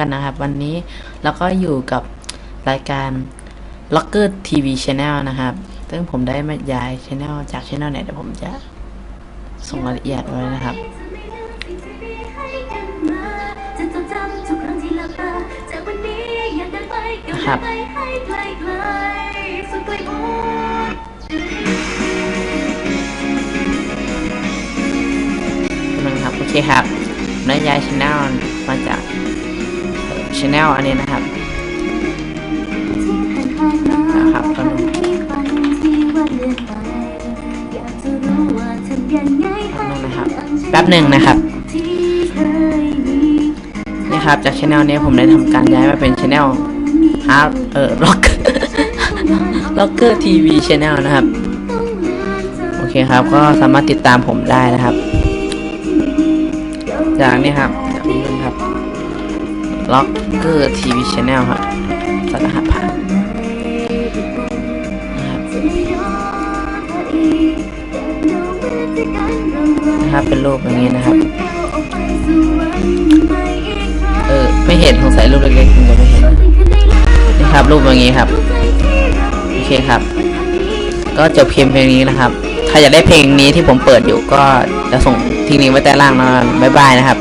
กันนะครับ วันนี้เราก็อยู่กับรายการ Locker TV Channel นะครับ ซึ่งผมได้มาย้าย Channel จาก Channel ไหนเดี๋ยวผมจะส่งรายละเอียดไว้นะครับจะครับตาจากวันนี้อยากเดินไปก้าวครับนไปให้ไกลไกลสุดไกลโอเคครับผมได้ย้าย Channel มาจาก Channel อันนี้นะครับนะครับก็ทำให้ฝันที่ว่าเลื่อนไปอยากจะรู้ว่าทำยังไงให้นั่นนะครับแป๊บหนึ่งนะครับนี่ครับจาก Channel นี้ผมได้ทำการย้ายมาเป็น Channel ฮาร์ดเออ Locker Locker TV Channel นะครับโอเคครับก็สามารถติดตามผมได้นะครับ จากนี้ครับจากนี้ นะครับ Locker TV Channel ครับสรหัสผ่านนะครับนะครับเป็นรูปอย่างนี้นะครับ เออไม่เห็นสงสัยรูปเล็กๆคุณจะไม่เห็นนี่ครับรูปอย่างนี้ครับ โอเคครับ ก็จบเพลงเพลงนี้นะครับ ใครอยากได้เพลงนี้ที่ผมเปิดอยู่ก็จะส่งทิ้งลิงก์ไว้ใต้ล่างนะบบ๊ายบายนะครับ